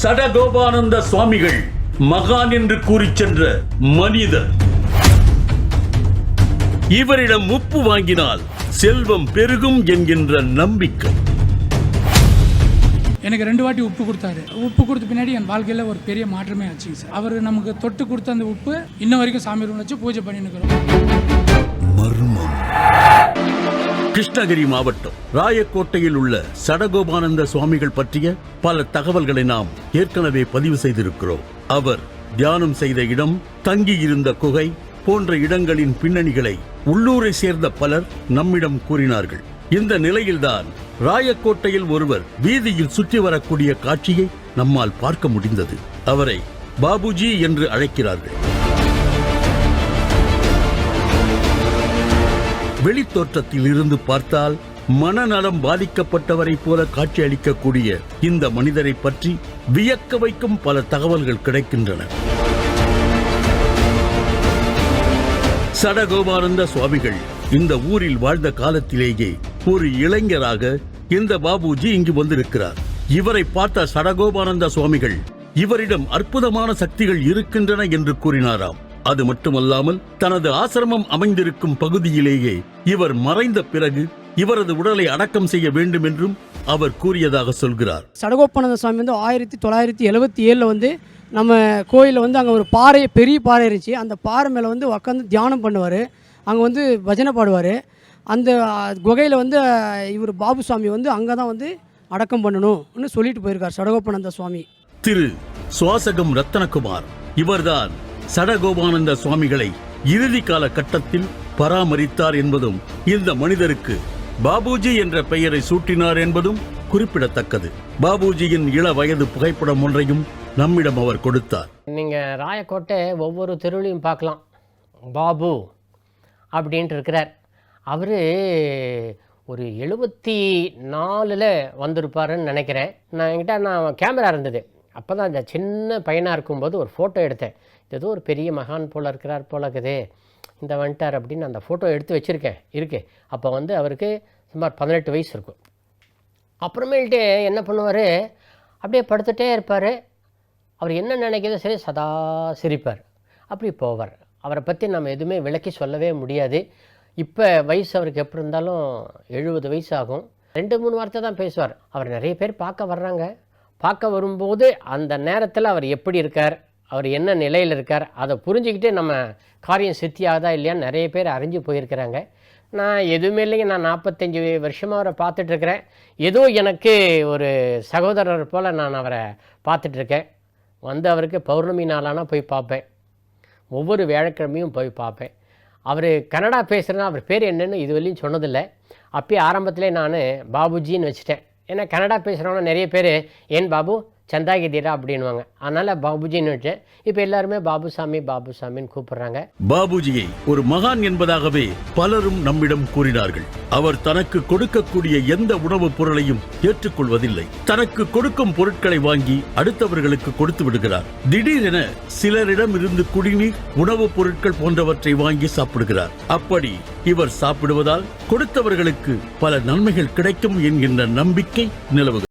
சடகோபானந்த சுவாமிகள் மகான் என்று கூறிச் சென்ற மனிதர். இவரிடம் உப்பு வாங்கினால் செல்வம் பெருகும் என்கின்ற நம்பிக்கை. எனக்கு ரெண்டு வாட்டி உப்பு கொடுத்தாரு. உப்பு கொடுத்த பின்னாடி என் வாழ்க்கையில் ஒரு பெரிய மாற்றமே ஆச்சுங்க சார். அவர் நமக்கு தொட்டு கொடுத்த அந்த உப்பு இன்ன வரைக்கும் சாமி ரூம் வச்சு பூஜை பண்ணிட்டு இருக்கிறோம். மர்மம். கிருஷ்ணகிரி மாவட்டம் ராயக்கோட்டையில் உள்ள சடகோபானந்த சுவாமிகள் பற்றிய பல தகவல்களை நாம் ஏற்கனவே பதிவு செய்திருக்கிறோம். அவர் தியானம் செய்த இடம் தங்கியிருந்த குகை போன்ற இடங்களின் பின்னணிகளை உள்ளூரை சேர்ந்த பலர் நம்மிடம் கூறினார்கள். இந்த நிலையில்தான் ராயக்கோட்டையில் ஒருவர் வீதியில் சுற்றி வரக்கூடிய காட்சியை நம்மால் பார்க்க முடிந்தது. அவரை பாபுஜி என்று அழைக்கிறார்கள். வெளித்தோற்றத்தில் இருந்து பார்த்தால் மனநலம் பாதிக்கப்பட்டவரைப் போல காட்சியளிக்கக்கூடிய இந்த மனிதரை பற்றி வியக்க வைக்கும் பல தகவல்கள் கிடைக்கின்றன. சடகோபானந்த சுவாமிகள் இந்த ஊரில் வாழ்ந்த காலத்திலேயே ஒரு இளைஞராக இந்த பாபுஜி இங்கு வந்திருக்கிறார். இவரை பார்த்த சடகோபானந்த சுவாமிகள் இவரிடம் அற்புதமான சக்திகள் இருக்கின்றன என்று கூறினாராம். அது மட்டுமல்லாமல் தனது ஆசிரமம் அமைந்திருக்கும் பகுதியிலேயே இவர் மறைந்த பிறகு இவரது உடலை அடக்கம் செய்ய வேண்டும் என்றும் அவர் கூறியதாக சொல்கிறார். சடகோப்பானந்த சுவாமி வந்து ஆயிரத்தி தொள்ளாயிரத்தி எழுபத்தி ஏழில் வந்து நம்ம கோயிலில் வந்து அங்கே ஒரு பாறை பெரிய பாறை இருந்துச்சு. அந்த பாறை மேலே வந்து உட்காந்து தியானம் பண்ணுவார். அங்கே வந்து பஜனை பாடுவார். அந்த குகையில் வந்து இவர் பாபு சுவாமி வந்து அங்கே தான் வந்து அடக்கம் பண்ணணும்னு சொல்லிட்டு போயிருக்கார் சடகோப்பானந்த சுவாமி. திரு சுவாசகம் ரத்தனகுமார் இவர்தான் சடகோபானந்த சுவாமிகளை இறுதி கால கட்டத்தில் பராமரித்தார் என்பதும் இந்த மனிதருக்கு பாபுஜி என்ற பெயரை சூட்டினார் என்பதும் குறிப்பிடத்தக்கது. பாபுஜியின் இள வயது புகைப்படம் ஒன்றையும் நம்மிடம் அவர் கொடுத்தார். நீங்கள் ராயக்கோட்டை ஒவ்வொரு தெருவிலையும் பார்க்கலாம். பாபு அப்படின்ட்டு இருக்கிறார். அவர் ஒரு எழுபத்தி நாலில் வந்திருப்பாருன்னு நினைக்கிறேன். நான் என்கிட்ட நான் கேமரா இருந்தது. அப்போ தான் இந்த சின்ன பையனாக இருக்கும்போது ஒரு ஃபோட்டோ எடுத்தேன். இது ஏதோ ஒரு பெரிய மகான் போல் இருக்கிறார் போல இருக்குது இந்த வந்துட்டார் அப்படின்னு அந்த ஃபோட்டோ எடுத்து வச்சுருக்கேன். இருக்கு. அப்போ வந்து அவருக்கு சுமார் பதினெட்டு வயசு இருக்கும். அப்புறமேல்ட்டு என்ன பண்ணுவார்? அப்படியே படுத்துகிட்டே இருப்பார். அவர் என்ன நினைக்கிறதோ சரி சதா சிரிப்பார். அப்படி போவார். அவரை பற்றி நம்ம எதுவுமே விளக்கி சொல்லவே முடியாது. இப்போ வயசு அவருக்கு எப்படி இருந்தாலும் எழுபது வயசு ஆகும். ரெண்டு மூணு வார்த்தை தான் பேசுவார். அவர் நிறைய பேர் பார்க்க வர்றாங்க. பார்க்க வரும்போது அந்த நேரத்தில் அவர் எப்படி இருக்கார் அவர் என்ன நிலையில் இருக்கார் அதை புரிஞ்சுக்கிட்டு நம்ம காரியம் சித்தியாகுதா இல்லையான்னு நிறைய பேர் அறிஞ்சு போயிருக்கிறாங்க. நான் எதுவுமே இல்லைங்க நான் நாற்பத்தஞ்சு வருஷமாக அவரை பார்த்துட்ருக்கிறேன் ஏதோ எனக்கு ஒரு சகோதரர் போல் நான் அவரை பார்த்துட்ருக்கேன் வந்து அவருக்கு பௌர்ணமி நாளானா போய் பார்ப்பேன். ஒவ்வொரு வியாழக்கிழமையும் போய் பார்ப்பேன். அவர் கன்னடா பேசுகிறனா அவர் பேர் என்னன்னு இதுவரையும் சொன்னதில்லை. அப்பயே ஆரம்பத்திலே நான் பாபுஜின்னு வச்சுட்டேன். ஏன்னா கன்னடா பேசுகிறவங்க நிறைய பேர் ஏன் பாபு சந்தாகிதீரா அப்படின்வாங்க அதனால் பாபுஜின்னு இப்ப இப்போ எல்லாருமே பாபுசாமி பாபுசாமின்னு கூப்பிடுறாங்க. பாபுஜியை ஒரு மகான் என்பதாகவே பலரும் நம்மிடம் கூறினார்கள். அவர் தனக்கு கொடுக்கக்கூடிய எந்த உணவுப் பொருளையும் ஏற்றுக்கொள்வதில்லை. தனக்கு கொடுக்கும் பொருட்களை வாங்கி அடுத்தவர்களுக்கு கொடுத்து விடுகிறார். திடீரென சிலரிடம் இருந்து குடிநீர் உணவுப் பொருட்கள் போன்றவற்றை வாங்கி சாப்பிடுகிறார். அப்படி இவர் சாப்பிடுவதால் கொடுத்தவர்களுக்கு பல நன்மைகள் கிடைக்கும் என்கின்ற நம்பிக்கை நிலவுகிறது.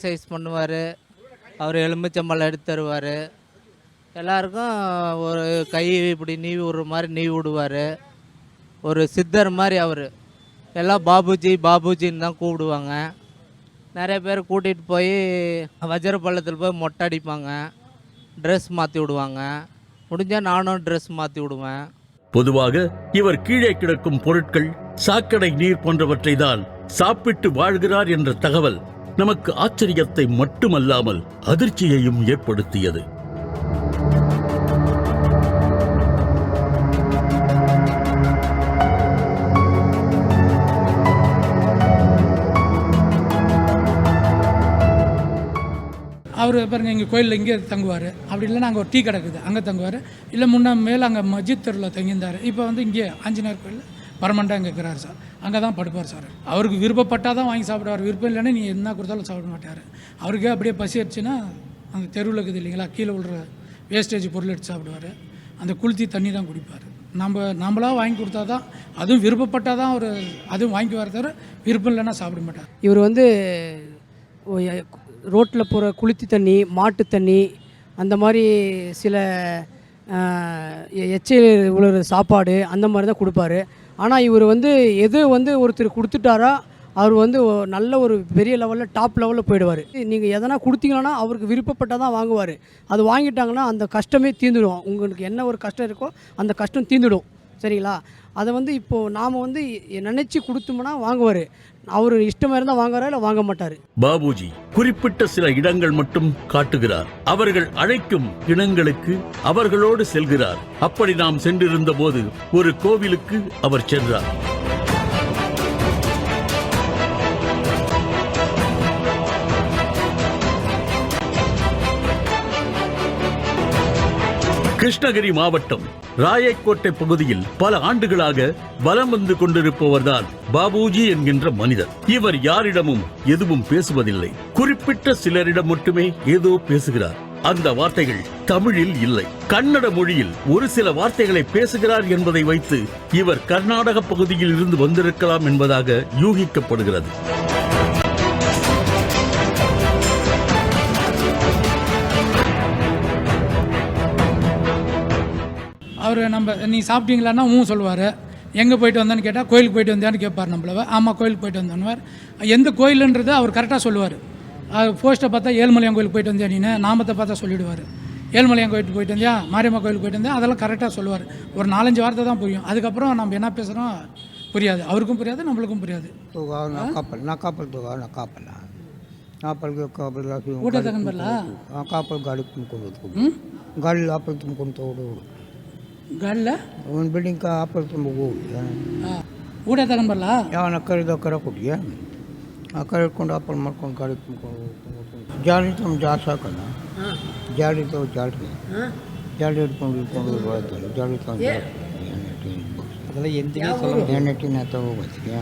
எக்ஸசைஸ் பண்ணுவார். அவர் எலுமிச்சம்பழம் எடுத்து தருவார். எல்லாருக்கும் ஒரு கை இப்படி நீவி விடுற மாதிரி நீவி விடுவார். ஒரு சித்தர் மாதிரி அவர். எல்லாம் பாபுஜி பாபுஜின்னு தான் கூப்பிடுவாங்க. நிறைய பேர் கூட்டிகிட்டு போய் வஜ்ர பள்ளத்தில் போய் மொட்டை அடிப்பாங்க. ட்ரெஸ் மாற்றி விடுவாங்க. முடிஞ்சால் நானும் ட்ரெஸ் மாற்றி விடுவேன். பொதுவாக இவர் கீழே கிடக்கும் பொருட்கள் சாக்கடை நீர் போன்றவற்றை தான் சாப்பிட்டு வாழ்கிறார் என்ற தகவல் நமக்கு ஆச்சரியத்தை மட்டுமல்லாமல் அதிர்ச்சியையும் ஏற்படுத்தியது. அவர் பாருங்கள் எங்கள் கோயிலில் இங்கே தங்குவார். அப்படி இல்லைனா நாங்கள் ஒரு டீ கிடக்குது அங்கே தங்குவார். இல்லை முன்னே மேலே அங்கே மஜித் தெருவில் தங்கியிருந்தார். இப்போ வந்து இங்கே ஆஞ்சநேயர் கோயிலில் பரமண்டாக இங்கே இருக்கிறார் சார். அங்கே தான் படுப்பார் சார். அவருக்கு விருப்பப்பட்டால் தான் வாங்கி சாப்பிடுவார். விருப்பம் இல்லைன்னா நீ என்ன கொடுத்தாலும் சாப்பிட மாட்டார். அவருக்கே அப்படியே பசி அடிச்சுன்னா அந்த தெருவில் இருக்குது இல்லைங்களா? கீழே விழுற வேஸ்டேஜ் பொருள் எடுத்து சாப்பிடுவார். அந்த குளித்தி தண்ணி தான் குடிப்பார். நம்ம நம்மளாக வாங்கி கொடுத்தா தான் அதுவும் விருப்பப்பட்டால் தான் அவர் அதுவும் வாங்கிக்குவார் தவிர விருப்பம் இல்லைன்னா சாப்பிட மாட்டார். இவர் வந்து ரோட்டில் போகிற குளித்தி தண்ணி மாட்டு தண்ணி அந்த மாதிரி சில எச்சையில் உள்ள சாப்பாடு அந்த மாதிரி தான் கொடுப்பாரு. ஆனால் இவர் வந்து எது வந்து ஒருத்தர் கொடுத்துட்டாரா அவர் வந்து நல்ல ஒரு பெரிய லெவலில் டாப் லெவலில் போயிடுவார். நீங்கள் எதனா கொடுத்தீங்கன்னா அவருக்கு விருப்பப்பட்டால் தான் வாங்குவார். அது வாங்கிட்டாங்கன்னா அந்த கஷ்டமே தீர்ந்துடும் உங்களுக்கு என்ன ஒரு கஷ்டம் இருக்கோ அந்த கஷ்டம் தீர்ந்துடும் சரிங்களா? அதை வந்து இப்போது நாம் வந்து நினச்சி கொடுத்தோம்னா வாங்குவார். அவர் இஷ்டமா இருந்தா வாங்குறாரு இல்ல வாங்க மாட்டார்? பாபுஜி குறிப்பிட்ட சில இடங்கள் மட்டும் காட்டுகிறார். அவர்கள் அழைக்கும் இடங்களுக்கு அவர்களோடு செல்கிறார். அப்படி நாம் சென்றிருந்த போது ஒரு கோவிலுக்கு அவர் சென்றார். கிருஷ்ணகிரி மாவட்டம் ராயக்கோட்டை பகுதியில் பல ஆண்டுகளாக வலம் வந்து கொண்டிருப்பவர்தான் பாபுஜி என்கின்ற மனிதர். இவர் யாரிடமும் எதுவும் பேசுவதில்லை. குறிப்பிட்ட சிலரிடம் மட்டுமே ஏதோ பேசுகிறார். அந்த வார்த்தைகள் தமிழில் இல்லை. கன்னட மொழியில் ஒரு சில வார்த்தைகளை பேசுகிறார் என்பதை வைத்து இவர் கர்நாடக பகுதியில் இருந்து வந்திருக்கலாம் என்பதாக யூகிக்கப்படுகிறது. அவர் நம்ம நீ சாப்பிட்டீங்களான்னா ஊ சொல்லுவார் எங்கே போயிட்டு வந்தான்னு கேட்டால் கோயிலுக்கு போயிட்டு வந்தியான்னு கேட்பார் நம்மள ஆமாம் கோயிலுக்கு போயிட்டு வந்தான்வார் எந்த கோயிலுன்றது அவர் கரெக்டாக சொல்லுவார் போஸ்ட்டை பார்த்தா ஏழுமலையான் கோயிலுக்கு போயிட்டு வந்தியா நீனு நாமத்தை பார்த்தா சொல்லிடுவார் ஏழுமலையான் கோயிலுக்கு போயிட்டு வந்தியா மாரியம்மா கோயிலுக்கு போயிட்டு வந்தியா அதெல்லாம் கரெக்டாக சொல்லுவார் ஒரு நாலஞ்சு வார்த்தை தான் புரியும் அதுக்கப்புறம் நம்ம என்ன பேசுகிறோம் புரியாது அவருக்கும் புரியாது நம்மளுக்கும் புரியாது ತಗೋ ನಾ ಕಾಪಲ್ ನಾ ಕಾಪಲ್ ತಗೋ ನಾ ಕಾಪಲ್ಲ ಕಾಪಲ್ಗೆ ಕಾಪಲ್ ಹಾಕಿ ಊಟ ತಗೊಂಡ್ಬರಲ್ಲ ಆ ಕಾಪಲ್ ಗಾಡಿ ತುಂಬ್ಕೊಂಡು ಹೋಗ್ಬೇಕು ಗಾಡಿ ಆಪಲ್ ತುಂಬ್ಕೊಂಡು ತಗೊಂಡು ಗಾಡಿಲ ಒಂದು ಬಿಲ್ಡಿಂಗ್ ಆಪಲ್ ತುಂಬ ಹೋಗಿ ಊಟ ತಗೊಂಡ್ಬರಲ್ಲ ಯಾವನ ಕರೆದ ಕರ ಕೊಟ್ಟಿಯ ಆ ಕರೆದ್ಕೊಂಡು ಆಪಲ್ ಮಾಡ್ಕೊಂಡು ಗಾಡಿ ತುಂಬ್ಕೊಂಡು ಹೋಗ್ಕೊಂಡು ಜಾಲಿ ತುಂಬ ಜಾಸ್ತಿ ಹಾಕಲ್ಲ ಜಾಲಿ ತಗೋ ಜಾಲಿ ಜಾಲಿ ಹಿಡ್ಕೊಂಡು ಹಿಡ್ಕೊಂಡು ಬರ್ತಲ್ಲ ಜಾಲಿ ತಗೊಂಡು ಅದೆಲ್ಲ ಎಂದಿಗೆ ಎಣ್ಣೆಟ್ಟಿನ ತಗೋಬೇಕು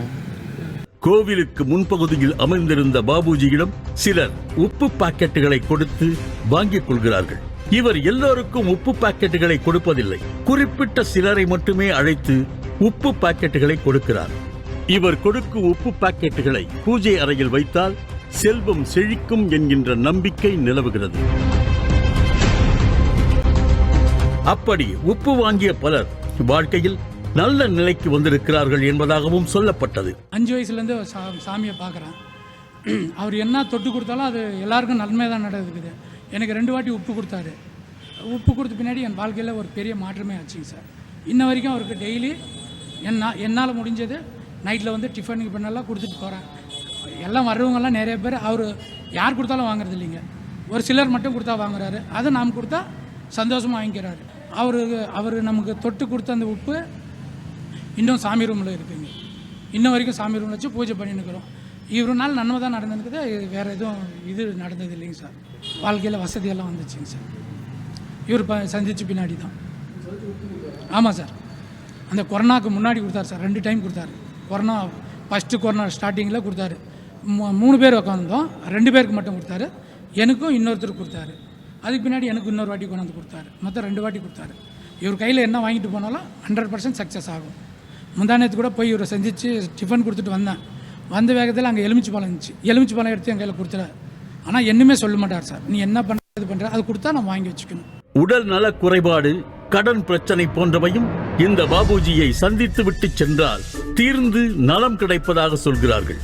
கோவிலுக்கு முன்பகுதியில் அமர்ந்திருந்த பாபுஜியிடம் சிலர் உப்பு பாக்கெட்டுகளை கொடுத்து வாங்கிக் கொள்கிறார்கள் இவர் எல்லோருக்கும் உப்பு பாக்கெட்டுகளை கொடுப்பதில்லை. குறிப்பிட்ட சிலரை மட்டுமே அழைத்து உப்பு பாக்கெட்டுகளை கொடுக்கிறார். இவர் கொடுக்கும் உப்பு பாக்கெட்டுகளை பூஜை அறையில் வைத்தால் செல்வம் செழிக்கும் என்கின்ற நம்பிக்கை நிலவுகிறது. அப்படி உப்பு வாங்கிய பலர் வாழ்க்கையில் நல்ல நிலைக்கு வந்திருக்கிறார்கள் என்பதாகவும் சொல்லப்பட்டது. அஞ்சு வயசுலேருந்து சாமியை பார்க்குறேன். அவர் என்ன தொட்டு கொடுத்தாலும் அது எல்லாருக்கும் நன்மை தான் நடக்குது. எனக்கு ரெண்டு வாட்டி உப்பு கொடுத்தாரு. உப்பு கொடுத்த பின்னாடி என் வாழ்க்கையில் ஒரு பெரிய மாற்றமே ஆச்சுங்க சார். இன்ன வரைக்கும் அவருக்கு டெய்லி என்ன என்னால் முடிஞ்சது நைட்டில் வந்து டிஃபனுக்கு பின்னெல்லாம் கொடுத்துட்டு போகிறேன் எல்லாம் வர்றவங்கெல்லாம் நிறைய பேர் அவர் யார் கொடுத்தாலும் வாங்குறது இல்லைங்க. ஒரு சிலர் மட்டும் கொடுத்தா வாங்குறாரு. அதை நாம் கொடுத்தா சந்தோஷமாக வாங்கிக்கிறாரு. அவர் அவர் நமக்கு தொட்டு கொடுத்த அந்த உப்பு இன்னும் சாமி ரூமில் இருக்குங்க. இன்ன வரைக்கும் சாமி ரூமில் வச்சு பூஜை பண்ணின்னுக்கிறோம் இவருனால நன்மை தான் நடந்திருக்குது வேறு எதுவும் இது நடந்தது இல்லைங்க சார். வாழ்க்கையில் வசதியெல்லாம் வந்துச்சுங்க சார். இவர் ப சந்திச்சு பின்னாடி தான். ஆமாம் சார். அந்த கொரோனாக்கு முன்னாடி கொடுத்தாரு சார். ரெண்டு டைம் கொடுத்தாரு. கொரோனா ஃபஸ்ட்டு கொரோனா ஸ்டார்டிங்கில் கொடுத்தாரு. மூணு பேர் உட்காந்தோம் ரெண்டு பேருக்கு மட்டும் கொடுத்தாரு. எனக்கும் இன்னொருத்தருக்கு கொடுத்தாரு. அதுக்கு பின்னாடி எனக்கு இன்னொரு வாட்டி கொண்டாந்து கொடுத்தாரு. மொத்தம் ரெண்டு வாட்டி கொடுத்தாரு. இவர் கையில் என்ன வாங்கிட்டு போனாலும் ஹண்ட்ரட் பர்சன்ட் சக்ஸஸ் ஆகும். முந்தானத்து கூட போய் இவரை செஞ்சிச்சு டிஃபன் கொடுத்துட்டு வந்தேன். வந்த வேகத்தில் அங்கே எலுமிச்சு பழம் இருந்துச்சு. எலுமிச்சு பழம் எடுத்து என் கையில் கொடுத்துறாரு ஆனால் என்னமே சொல்ல மாட்டார் சார். நீ என்ன பண்ண இது பண்ணுற அது கொடுத்தா நான் வாங்கி வச்சுக்கணும். உடல் நல குறைபாடு கடன் பிரச்சனை போன்றவையும் இந்த பாபுஜியை சந்தித்து விட்டு சென்றால் தீர்ந்து நலம் கிடைப்பதாக சொல்கிறார்கள்.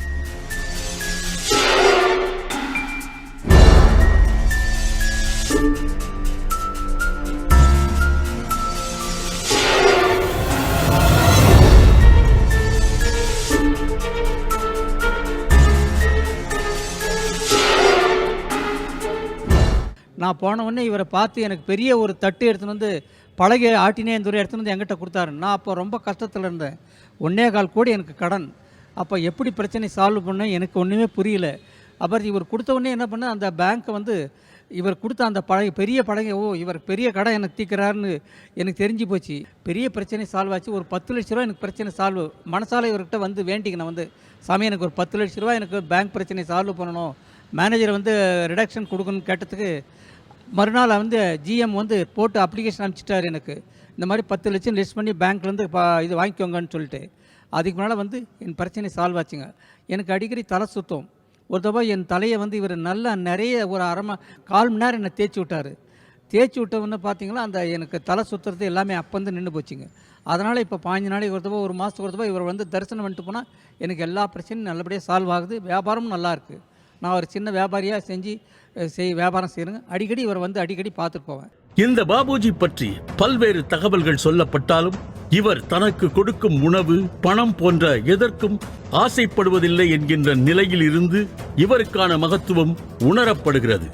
நான் போனவுடனே இவரை பார்த்து எனக்கு பெரிய ஒரு தட்டு எடுத்துன்னு வந்து பழகிய ஆட்டினே இந்த எடுத்துன்னு வந்து என்கிட்ட கொடுத்தாரு. நான் அப்போ ரொம்ப கஷ்டத்தில் இருந்தேன். ஒன்றே கால் கோடி எனக்கு கடன். அப்போ எப்படி பிரச்சனை சால்வ் பண்ண எனக்கு ஒன்றுமே புரியல. அப்புறம் இவர் கொடுத்தவுடனே என்ன பண்ண அந்த பேங்க்கை வந்து இவர் கொடுத்த அந்த பழகை பெரிய பழகை ஓ இவர் பெரிய கடை எனக்கு தீக்கிறாருன்னு எனக்கு தெரிஞ்சு போச்சு. பெரிய பிரச்சனை சால்வ் ஆச்சு. ஒரு பத்து லட்ச ரூபா எனக்கு பிரச்சனை சால்வ் மனசால இவர்கிட்ட வந்து வேண்டிக்கினேன் வந்து சாமி எனக்கு ஒரு பத்து லட்ச ரூபா எனக்கு பேங்க் பிரச்சனை சால்வ் பண்ணணும். மேனேஜர் வந்து ரிடக்ஷன் கொடுக்கணும்னு கேட்டதுக்கு மறுநாள் வந்து ஜிஎம் வந்து போட்டு அப்ளிகேஷன் அனுப்பிச்சிட்டாரு எனக்கு. இந்த மாதிரி பத்து லட்சம் லிஸ்ட் பண்ணி பேங்க்லேருந்து இது வாங்கிக்கோங்கன்னு சொல்லிட்டு. அதுக்கு மேலே வந்து என் பிரச்சனை சால்வ் ஆச்சுங்க. எனக்கு அடிக்கடி தலை சுத்தம். ஒரு தடவை என் தலையை வந்து இவர் நல்லா நிறைய ஒரு அரை கால் மணி நேரம் என்னை தேய்ச்சி விட்டார். தேய்ச்சி விட்டவுன்னு பார்த்தீங்களா அந்த எனக்கு தலை சுற்றுறது எல்லாமே அப்போ வந்து நின்று போச்சுங்க. அதனால் இப்போ பாஞ்சு நாளைக்கு ஒரு தடவை ஒரு மாதத்துக்கு ஒரு தடவை இவர் வந்து தரிசனம் பண்ணிட்டு போனால் எனக்கு எல்லா பிரச்சனையும் நல்லபடியாக சால்வ் ஆகுது. வியாபாரமும் நல்லாயிருக்கு நான் ஒரு சின்ன வியாபாரியாக செஞ்சு செய் வியாபாரம் செய்கிறேங்க அடிக்கடி இவர் வந்து அடிக்கடி பார்த்துட்டு போவேன். இந்த பாபுஜி பற்றி பல்வேறு தகவல்கள் சொல்லப்பட்டாலும் இவர் தனக்கு கொடுக்கும் உணவு பணம் போன்ற எதற்கும் ஆசைப்படுவதில்லை என்கின்ற நிலையில் இருந்து இவருக்கான மகத்துவம் உணரப்படுகிறது.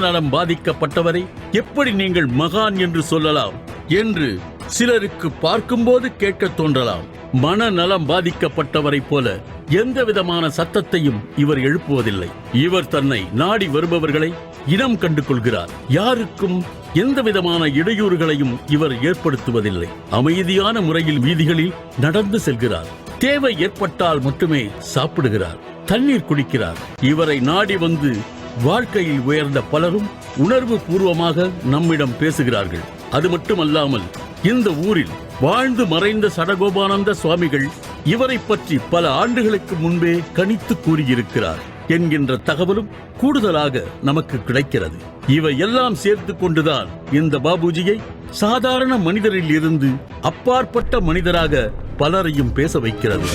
மனநலம் பாதிக்கப்பட்டவரை எப்படி நீங்கள் மகான் என்று சொல்லலாம் என்று சிலருக்கு பார்க்கும்போது கேட்க தோன்றலாம். மனநலம் பாதிக்கப்பட்டவரை போல எந்த விதமான சத்தத்தையும் இவர் எழுப்புவதில்லை. இவர் தன்னை நாடி வருபவர்களை இனம் கண்டு கொள்கிறார் யாருக்கும் எந்த விதமான இடையூறுகளையும் இவர் ஏற்படுத்துவதில்லை. அமைதியான முறையில் வீதிகளில் நடந்து செல்கிறார். தேவை ஏற்பட்டால் மட்டுமே சாப்பிடுகிறார். தண்ணீர் குடிக்கிறார். இவரை நாடி வந்து வாழ்க்கையில் உயர்ந்த பலரும் உணர்வு பூர்வமாக நம்மிடம் பேசுகிறார்கள். அது மட்டுமல்லாமல் இந்த ஊரில் வாழ்ந்து மறைந்த சடகோபானந்த சுவாமிகள் இவரை பற்றி பல ஆண்டுகளுக்கு முன்பே கணித்து கூறியிருக்கிறார் என்கின்ற தகவலும் கூடுதலாக நமக்கு கிடைக்கிறது. இவை எல்லாம் சேர்த்து கொண்டுதான் இந்த பாபுஜியை சாதாரண மனிதரில் இருந்து அப்பாற்பட்ட மனிதராக பலரையும் பேச வைக்கிறது.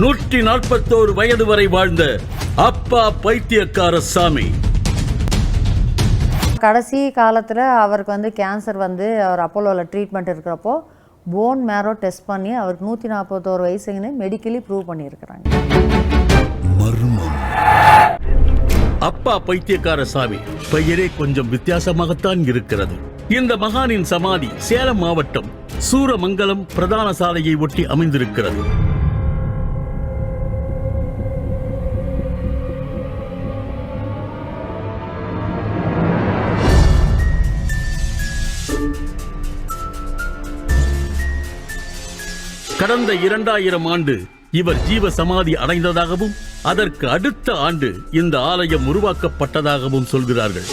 நூற்றி நாற்பத்தோரு வயது வரை வாழ்ந்த அப்பா பைத்தியக்கார சாமி. கடைசி காலத்தில் அவருக்கு வந்து கேன்சர் வந்து அவர் அப்போலோவில் ட்ரீட்மெண்ட் இருக்கிறப்போ போன் மேரோ டெஸ்ட் பண்ணி அவருக்கு நூற்றி நாற்பத்தோரு வயசுங்கன்னு மெடிக்கலி ப்ரூவ் பண்ணியிருக்கிறாங்க அப்பா பைத்தியக்கார சாமி பெயரே கொஞ்சம் வித்தியாசமாகத்தான் இருக்கிறது. இந்த மகானின் சமாதி சேலம் மாவட்டம் சூரமங்கலம் பிரதான சாலையை ஒட்டி அமைந்திருக்கிறது. கடந்த இரண்டாயிரம் ஆண்டு இவர் ஜீவ சமாதி அடைந்ததாகவும் அதற்கு அடுத்த ஆண்டு இந்த ஆலயம் உருவாக்கப்பட்டதாகவும் சொல்கிறார்கள்.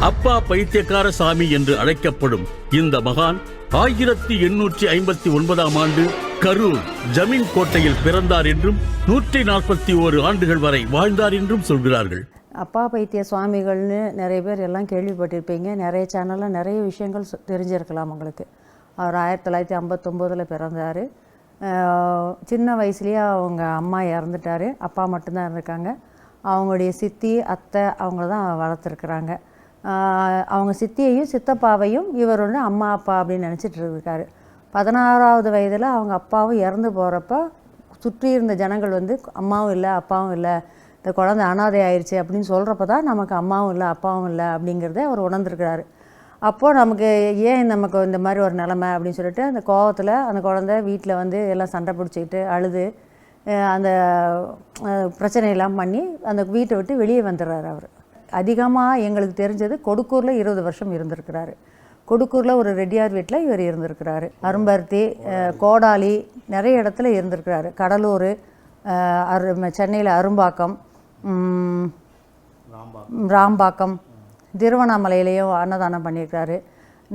அப்பா பைத்தியக்கார சாமி என்று அழைக்கப்படும் இந்த மகான் ஆயிரத்தி எண்ணூற்றி ஐம்பத்தி ஒன்பதாம் ஆண்டு கரூர் ஜமீன் கோட்டையில் பிறந்தார் என்றும் நூற்றி நாற்பத்தி ஓரு ஆண்டுகள் வரை வாழ்ந்தார் என்றும் சொல்கிறார்கள். அப்பா பைத்திய சுவாமிகள்னு நிறைய பேர் எல்லாம் கேள்விப்பட்டிருப்பீங்க. நிறைய சேனலில் நிறைய விஷயங்கள் தெரிஞ்சிருக்கலாம் உங்களுக்கு. அவர் ஆயிரத்தி தொள்ளாயிரத்தி ஐம்பத்தொம்போதில் பிறந்தார். சின்ன வயசுலேயே அவங்க அம்மா இறந்துட்டாரு. அப்பா மட்டும்தான் இருந்திருக்காங்க. அவங்களுடைய சித்தி அத்தை அவங்கள தான் வளர்த்துருக்குறாங்க. அவங்க சித்தியையும் சித்தப்பாவையும் இவர் ஒன்று அம்மா அப்பா அப்படின்னு நினச்சிட்டு இருக்காரு பதினாறாவது வயதில் அவங்க அப்பாவும் இறந்து போகிறப்ப சுற்றி இருந்த ஜனங்கள் வந்து அம்மாவும் இல்லை அப்பாவும் இல்லை இந்த குழந்தை அனாதை ஆயிடுச்சு அப்படின்னு சொல்கிறப்ப தான் நமக்கு அம்மாவும் இல்லை அப்பாவும் இல்லை அப்படிங்கிறத அவர் உணர்ந்துருக்கிறாரு. அப்போது நமக்கு ஏன் நமக்கு இந்த மாதிரி ஒரு நிலமை? அப்படின்னு சொல்லிட்டு அந்த கோவத்தில் அந்த குழந்தை வீட்டில் வந்து எல்லாம் சண்டை பிடிச்சிக்கிட்டு அழுது அந்த பிரச்சனையெல்லாம் பண்ணி அந்த வீட்டை விட்டு வெளியே வந்துடுறாரு அவர். அதிகமாக எங்களுக்கு தெரிஞ்சது கொடுக்கூரில் இருபது வருஷம் இருந்திருக்கிறாரு. கொடுக்கூரில் ஒரு ரெட்டியார் வீட்டில் இவர் இருந்திருக்கிறாரு. அரும்பருத்தி கோடாலி நிறைய இடத்துல இருந்திருக்கிறாரு. கடலூர் அரு சென்னையில் அரும்பாக்கம் ராம்பாக்கம் திருவண்ணாமலையிலையும் அன்னதானம் பண்ணியிருக்காரு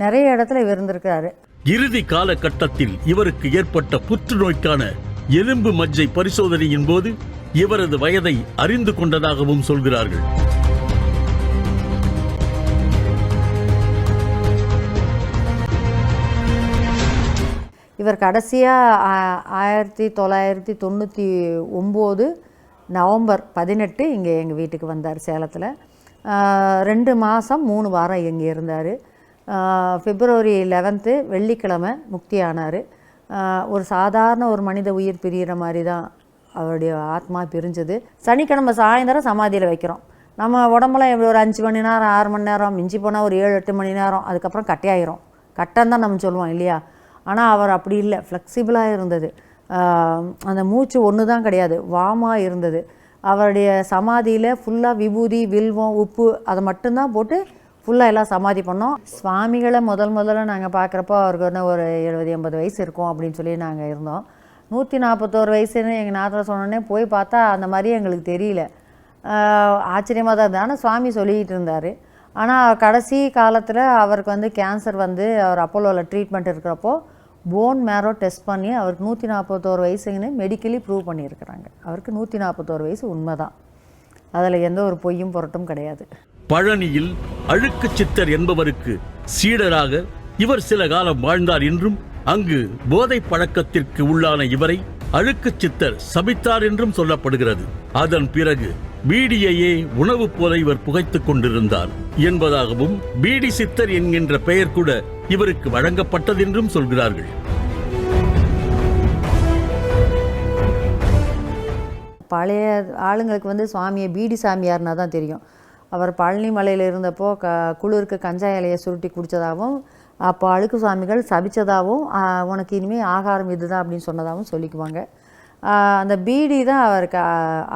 நிறைய இடத்துல இவர் இருந்திருக்கிறாரு. இறுதி காலகட்டத்தில் இவருக்கு ஏற்பட்ட புற்றுநோய்க்கான எலும்பு மஜ்ஜை பரிசோதனையின் போது இவரது வயதை அறிந்து கொண்டதாகவும் சொல்கிறார்கள். இவர் கடைசியாக ஆயிரத்தி தொள்ளாயிரத்தி தொண்ணூற்றி ஒம்பது நவம்பர் பதினெட்டு இங்கே எங்கள் வீட்டுக்கு வந்தார் சேலத்தில். ரெண்டு மாதம் மூணு வாரம் இங்கே இருந்தார். பிப்ரவரி லெவன்த்து வெள்ளிக்கிழமை முக்தி ஆனார். ஒரு சாதாரண ஒரு மனித உயிர் பிரிகிற மாதிரி தான் அவருடைய ஆத்மா பிரிஞ்சது. சனிக்கிழமை சாயந்தரம் சமாதியில் வைக்கிறோம். நம்ம உடம்புலாம் எப்படி ஒரு அஞ்சு மணி நேரம் ஆறு மணி நேரம் மிஞ்சி போனால் ஒரு ஏழு எட்டு மணி நேரம் அதுக்கப்புறம் கட்டையாயிரும் கட்டம் தான் நம்ம சொல்லுவோம் இல்லையா? ஆனால் அவர் அப்படி இல்லை. ஃப்ளெக்சிபிளாக இருந்தது. அந்த மூச்சு ஒன்று தான் கிடையாது. வாமாக இருந்தது. அவருடைய சமாதியில் ஃபுல்லாக விபூதி வில்வம் உப்பு அதை மட்டும்தான் போட்டு ஃபுல்லாக எல்லாம் சமாதி பண்ணோம். சுவாமிகளை முதல் முதல்ல நாங்கள் பார்க்குறப்போ அவருக்கு என்ன ஒரு எழுபது எண்பது வயசு இருக்கும் அப்படின்னு சொல்லி நாங்கள் இருந்தோம். நூற்றி நாற்பத்தோரு வயசுன்னு எங்கள் நாத்தில் சொன்னோன்னே போய் பார்த்தா அந்த மாதிரி எங்களுக்கு தெரியல. ஆச்சரியமாக தான் இருந்தது. ஆனால் சுவாமி சொல்லிக்கிட்டு இருந்தார். ஆனால் கடைசி காலத்தில் அவருக்கு வந்து கேன்சர் வந்து அவர் அப்போலோவில் ட்ரீட்மெண்ட் இருக்கிறப்போ போன் மேரோ டெஸ்ட் பண்ணி அவருக்கு நூற்றி நாற்பத்தோரு வயசுன்னு மெடிக்கலி ப்ரூவ் பண்ணியிருக்கிறாங்க. அவருக்கு நூற்றி நாற்பத்தோரு வயசு உண்மை தான் அதில் எந்த ஒரு பொய்யும் பொருட்டும் கிடையாது. பழனியில் அழுக்கு சித்தர் என்பவருக்கு சீடராக இவர் சில காலம் வாழ்ந்தார் என்றும் அங்கு போதை பழக்கத்திற்கு உள்ளான இவரை அழுக்கு சித்தர் சபித்தார் என்றும் சொல்லப்படுகிறது. அதன் பிறகு பீடியையே உணவு போல இவர் புகைத்துக் கொண்டிருந்தார் என்பதாகவும் பீடி சித்தர் என்கின்ற பெயர் கூட இவருக்கு வழங்கப்பட்டதென்றும் சொல்கிறார்கள். பழைய ஆளுங்களுக்கு வந்து சுவாமியை பீடி சாமியார்னா தான் தெரியும். அவர் பழனி மலையில் இருந்தப்போ க குளிருக்கு கஞ்சா இலையை சுருட்டி குடித்ததாகவும் அப்போ அழுக்கு சுவாமிகள் சபித்ததாகவும் உனக்கு இனிமேல் ஆகாரம் இதுதான் அப்படின்னு சொன்னதாகவும் சொல்லிக்குவாங்க. அந்த பீடி தான் அவருக்கு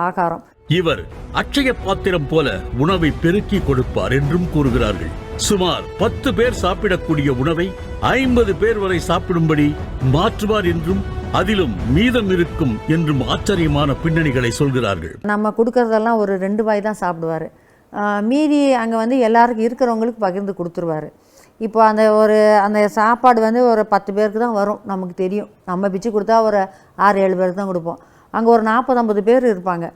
ஆகாரம். இவர் அட்சய பாத்திரம் போல உணவை பெருக்கி கொடுப்பார் என்றும் கூறுகிறார்கள். சுமார் பத்து பேர் சாப்பிடக்கூடிய உணவை ஐம்பது பேர் வரை சாப்பிடும்படி மாற்றுவார் என்றும் அதிலும் மீதம் இருக்கும் என்றும் ஆச்சரியமான பின்னணிகளை சொல்கிறார்கள். நம்ம கொடுக்கறதெல்லாம் ஒரு ரெண்டு வாய் தான் சாப்பிடுவார். மீதி அங்கே வந்து எல்லாருக்கும் இருக்கிறவங்களுக்கு பகிர்ந்து கொடுத்துருவாரு. இப்போ அந்த ஒரு அந்த சாப்பாடு வந்து ஒரு பத்து பேருக்கு தான் வரும் நமக்கு தெரியும். நம்ம பிச்சு கொடுத்தா ஒரு ஆறு ஏழு பேருக்கு தான் கொடுப்போம். அங்கே ஒரு நாற்பது ஐம்பது பேர் இருப்பாங்க.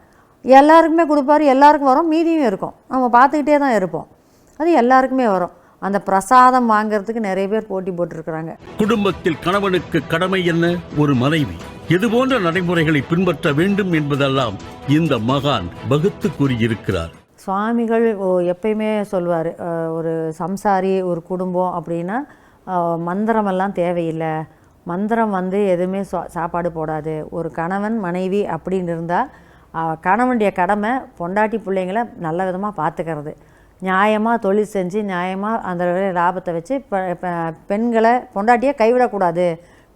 எல்லாருக்குமே கொடுப்பாரு எல்லாருக்கும் வரும் மீதியும் இருக்கும். நம்ம பார்த்துக்கிட்டே தான் இருப்போம். அது எல்லாருக்குமே வரும். அந்த பிரசாதம் வாங்குறதுக்கு நிறைய பேர் போட்டி போட்டிருக்கிறாங்க. குடும்பத்தில் கணவனுக்கு கடமை என்ன? ஒரு மனைவி. இதுபோன்ற நடைமுறைகளை பின்பற்ற வேண்டும் என்பதெல்லாம் இந்த மகான் வகுத்து கூறியிருக்கிறார். சுவாமிகள் எப்பயுமே சொல்வார் ஒரு சம்சாரி ஒரு குடும்பம் அப்படின்னா மந்திரமெல்லாம் தேவையில்லை. மந்திரம் வந்து எதுவுமே சாப்பாடு போடாது. ஒரு கணவன் மனைவி அப்படின்னு இருந்தால் கணவனுடைய கடமை பொண்டாட்டி பிள்ளைங்கள நல்ல விதமாக பார்த்துக்கிறது. நியாயமாக தொழில் செஞ்சு நியாயமாக அந்த லாபத்தை வச்சு பெண்களை பொண்டாட்டியை கைவிடக்கூடாது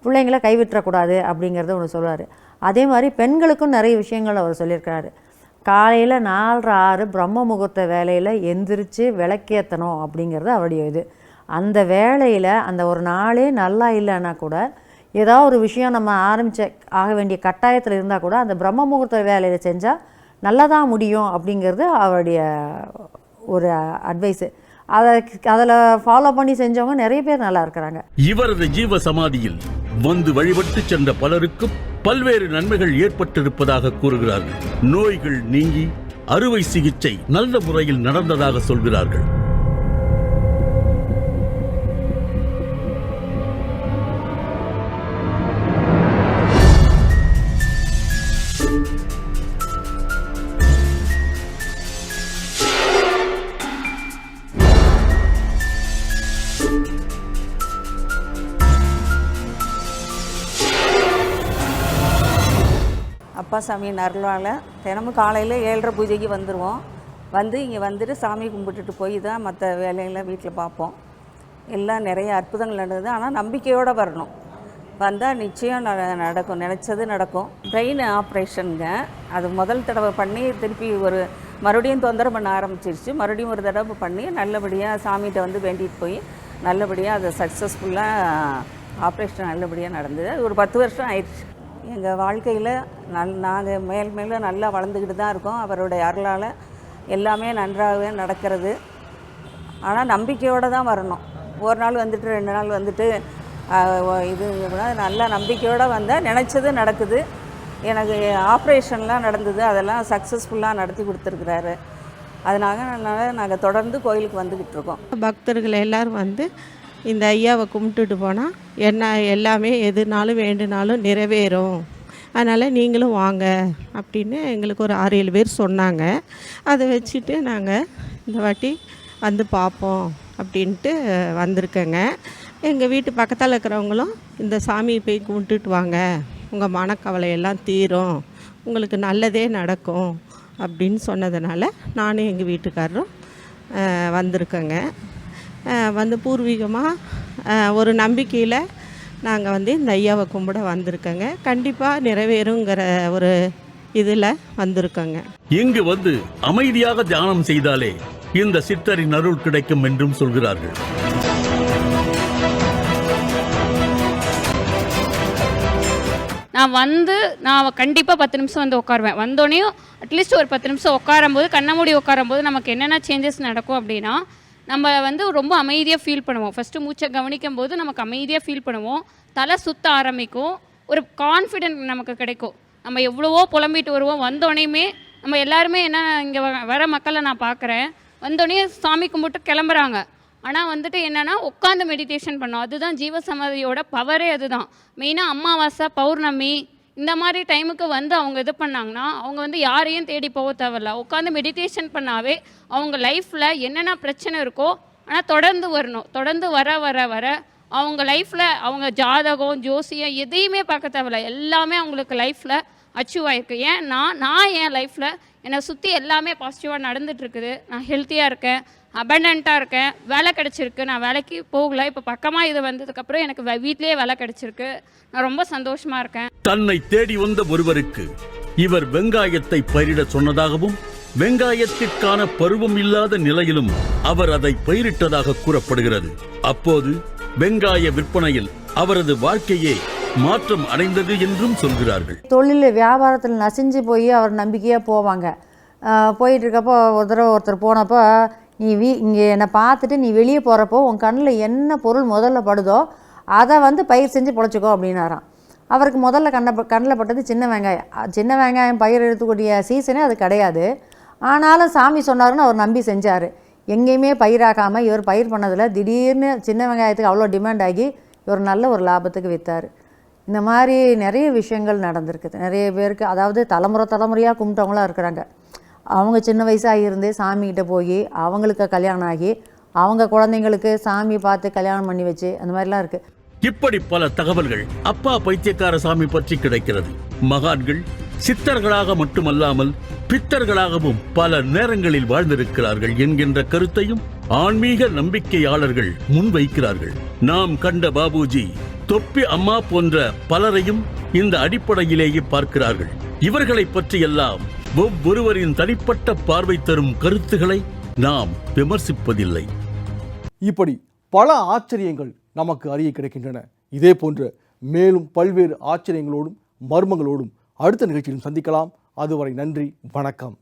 பிள்ளைங்கள கைவிட்டுறக்கூடாது அப்படிங்கிறத ஒன்று சொல்லுவார் அதே மாதிரி பெண்களுக்கும் நிறைய விஷயங்கள் அவர் சொல்லியிருக்கிறாரு. காலையில் நாலரை ஆறு பிரம்ம முகூர்த்த வேலையில் எந்திரிச்சு விளக்கேற்றணும் அப்படிங்கிறது அவருடைய இது. அந்த வேலையில் அந்த ஒரு நாளே நல்லா இல்லைன்னா கூட ஏதாவது ஒரு விஷயம் நம்ம ஆரம்பிச்ச ஆக வேண்டிய கட்டாயத்தில் இருந்தால் கூட அந்த பிரம்ம முகூர்த்த வேலையில் செஞ்சால் நல்லதாக முடியும் அப்படிங்கிறது அவருடைய ஒரு அட்வைஸு அதை அதில் ஃபாலோ பண்ணி செஞ்சவங்க நிறைய பேர் நல்லா இருக்கிறாங்க. இவரது ஜீவ சமாதியில் வந்து வழிபட்டு சென்ற பலருக்கும் பல்வேறு நன்மைகள் ஏற்பட்டிருப்பதாக கூறுகிறார்கள். நோய்கள் நீங்கி அறுவை சிகிச்சை நல்ல முறையில் நடந்ததாக சொல்கிறார்கள். அப்பா சாமியின் அருளால் தினமும் காலையில் ஏழரை பூஜைக்கு வந்துடுவோம் வந்து இங்கே வந்துட்டு சாமி கும்பிட்டுட்டு போய் தான் மற்ற வேலையெல்லாம் வீட்டில் பார்ப்போம். எல்லாம் நிறைய அற்புதங்கள் நடந்தது. ஆனால் நம்பிக்கையோடு வரணும். வந்தால் நிச்சயம் நடக்கும். நினச்சது நடக்கும். பிரெயின் ஆப்ரேஷனுங்க அது முதல் தடவை பண்ணி திருப்பி ஒரு மறுபடியும் தொந்தரவு பண்ண ஆரம்பிச்சிருச்சு. மறுபடியும் ஒரு தடவை பண்ணி நல்லபடியாக சாமிகிட்ட வந்து வேண்டிட்டு போய் நல்லபடியாக அதை சக்ஸஸ்ஃபுல்லாக ஆப்ரேஷன் நல்லபடியாக நடந்தது. அது ஒரு பத்து வருஷம் ஆயிடுச்சு. எங்கள் வாழ்க்கையில் நல் நாங்கள் மேல் மேலும் நல்லா வளர்ந்துக்கிட்டு தான் இருக்கோம். அவருடைய அருளால் எல்லாமே நன்றாகவே நடக்கிறது. ஆனால் நம்பிக்கையோடு தான் வரணும். ஒரு நாள் வந்துட்டு ரெண்டு நாள் வந்துட்டு இது நல்லா நம்பிக்கையோடு வந்தால் நினச்சது நடக்குது. எனக்கு ஆப்ரேஷன்லாம் நடந்தது. அதெல்லாம் சக்ஸஸ்ஃபுல்லாக நடத்தி கொடுத்துருக்குறாரு. அதனால அதனால் நாங்கள் தொடர்ந்து கோயிலுக்கு வந்துக்கிட்டு இருக்கோம். பக்தர்கள் எல்லோரும் வந்து இந்த ஐயாவை கும்பிட்டுட்டு போனால் என்ன எல்லாமே எதுனாலும் வேண்டுனாலும் நிறைவேறும். அதனால் நீங்களும் வாங்க அப்படின்னு எங்களுக்கு ஒரு ஆறு ஏழு பேர் சொன்னாங்க. அதை வச்சுட்டு நாங்கள் இந்த வாட்டி வந்து பார்ப்போம் அப்படின்ட்டு வந்திருக்கேங்க. எங்கள் வீட்டு பக்கத்தில் இருக்கிறவங்களும் இந்த சாமியை போய் கும்பிட்டுட்டு வாங்க. உங்கள் மனக்கவலையெல்லாம் தீரும். உங்களுக்கு நல்லதே நடக்கும் அப்படின்னு சொன்னதுனால நானும் எங்கள் வீட்டுக்காரரும் வந்திருக்கேங்க. வந்து பூர்வீகமாக ஒரு நம்பிக்கையில் நாங்கள் வந்து இந்த ஐயாவை கும்பிட வந்திருக்கோங்க. கண்டிப்பாக நிறைவேறுங்கிற ஒரு இதில் வந்திருக்கோங்க. இங்கு வந்து அமைதியாக தியானம் செய்தாலே இந்த சித்தரின் அருள் கிடைக்கும் என்றும் சொல்கிறார்கள். நான் வந்து நான் கண்டிப்பாக பத்து நிமிஷம் வந்து உட்காருவேன். வந்தோடனேயும் அட்லீஸ்ட் ஒரு பத்து நிமிஷம் உட்காரும்போது கண்ண மூடி உட்காரும்போது நமக்கு என்னென்ன சேஞ்சஸ் நடக்கும் அப்படின்னா நம்ம வந்து ரொம்ப அமைதியாக ஃபீல் பண்ணுவோம். ஃபஸ்ட்டு மூச்சை கவனிக்கும் போது நமக்கு அமைதியாக ஃபீல் பண்ணுவோம். தலை சுத்த ஆரம்பிக்கும். ஒரு கான்ஃபிடென்ட் நமக்கு கிடைக்கும். நம்ம எவ்வளவோ புலம்பிட்டு வருவோம். வந்தோடனேயுமே நம்ம எல்லாருமே என்ன இங்கே வர மக்களை நான் பார்க்குறேன் வந்தோடனே சாமி கும்பிட்டு கிளம்புறாங்க. ஆனால் வந்துட்டு என்னென்னா உட்காந்து மெடிடேஷன் பண்ணோம். அதுதான் ஜீவசமாதியோட பவரே அதுதான். மெயினாக அமாவாசை பௌர்ணமி இந்த மாதிரி டைமுக்கு வந்து அவங்க இது பண்ணாங்கன்னா அவங்க வந்து யாரையும் தேடி போக தேவையில்ல. உட்காந்து மெடிடேஷன் பண்ணாவே அவங்க லைஃப்பில் என்னென்ன பிரச்சனை இருக்கோ ஆனால் தொடர்ந்து வரணும். தொடர்ந்து வர வர வர அவங்க லைஃப்பில் அவங்க ஜாதகம் ஜோசியம் எதையுமே பார்க்க தேவையில்ல. எல்லாமே அவங்களுக்கு லைஃப்பில் அச்சீவ் ஆகிருக்கு ஏன் நான் நான் என் லைஃப்பில் என்னை சுற்றி எல்லாமே பாசிட்டிவாக நடந்துகிட்ருக்குது நான் ஹெல்த்தியாக இருக்கேன். அபண்டண்ட்டாக இருக்கேன். வேலை கிடச்சிருக்கு. நான் வேலைக்கு போகல. இப்போ பக்கமாக இது வந்ததுக்கப்புறம் எனக்கு வ- வீட்டிலேயே வேலை கிடச்சிருக்கு. நான் ரொம்ப சந்தோஷமாக இருக்கேன். தன்னை தேடி வந்த ஒருவருக்கு இவர் வெங்காயத்தை பயிரிட சொன்னதாகவும் வெங்காயத்திற்கான பருவம் இல்லாத நிலையிலும் அவர் அதை பயிரிட்டதாக கூறப்படுகிறது. அப்போது வெங்காய விற்பனையில் அவரது வாழ்க்கையே மாற்றம் அடைந்தது என்றும் சொல்கிறார்கள். தொழில் வியாபாரத்தில் நசிஞ்சு போய் அவர் நம்பிக்கையாக போவாங்க. போயிட்டு இருக்கப்போ ஒரு தடவை ஒருத்தர் போனப்போ நீ வீ இங்கே என்னை பார்த்துட்டு நீ வெளியே போகிறப்போ உன் கண்ணில் என்ன பொருள் முதல்ல படுதோ அதை வந்து பயிர் செஞ்சு பொழைச்சிக்கோ அப்படின்னாராம். அவருக்கு முதல்ல கண்ண கண்ணில் பட்டது சின்ன வெங்காயம். சின்ன வெங்காயம் பயிர் எடுத்துக்கூடிய சீசனே அது கிடையாது. ஆனாலும் சாமி சொன்னாருன்னு அவர் நம்பி செஞ்சார். எங்கேயுமே பயிராக்காமல் இவர் பயிர் பண்ணதில் திடீர்னு சின்ன வெங்காயத்துக்கு அவ்வளோ டிமாண்ட் ஆகி இவர் நல்ல ஒரு லாபத்துக்கு விற்றார் இந்த மாதிரி நிறைய விஷயங்கள் நடந்திருக்குது. நிறைய பேருக்கு அதாவது தலைமுறை தலைமுறையாக கும்பிட்டவங்களாம் இருக்கிறாங்க. அவங்க சின்ன வயசாக இருந்தே சாமிகிட்ட போய் அவங்களுக்கு கல்யாணம் ஆகி அவங்க குழந்தைங்களுக்கு சாமி பார்த்து கல்யாணம் பண்ணி வச்சு அந்த மாதிரிலாம் இருக்குது இப்படி பல தகவல்கள் அப்பா பைத்தியக்கார சாமி பற்றி கிடைக்கிறது. மகான்கள் சித்தர்களாக மட்டுமல்லாமல் பித்தர்களாகவும் பல நேரங்களில் வாழ்ந்திருக்கிறார்கள் என்கின்ற கருத்தையும் ஆன்மீக நம்பிக்கையாளர்கள் முன்வைக்கிறார்கள். நாம் கண்ட பாபுஜி தொப்பி அம்மா போன்ற பலரையும் இந்த அடிப்படையிலேயே பார்க்கிறார்கள். இவர்களை பற்றியெல்லாம் ஒவ்வொருவரின் தனிப்பட்ட பார்வை தரும் கருத்துக்களை நாம் விமர்சிப்பதில்லை. இப்படி பல ஆச்சரியங்கள் நமக்கு அறிய கிடைக்கின்றன. இதே போன்ற மேலும் பல்வேறு ஆச்சரியங்களோடும் மர்மங்களோடும் அடுத்த நிகழ்ச்சியிலும் சந்திக்கலாம். அதுவரை நன்றி வணக்கம்.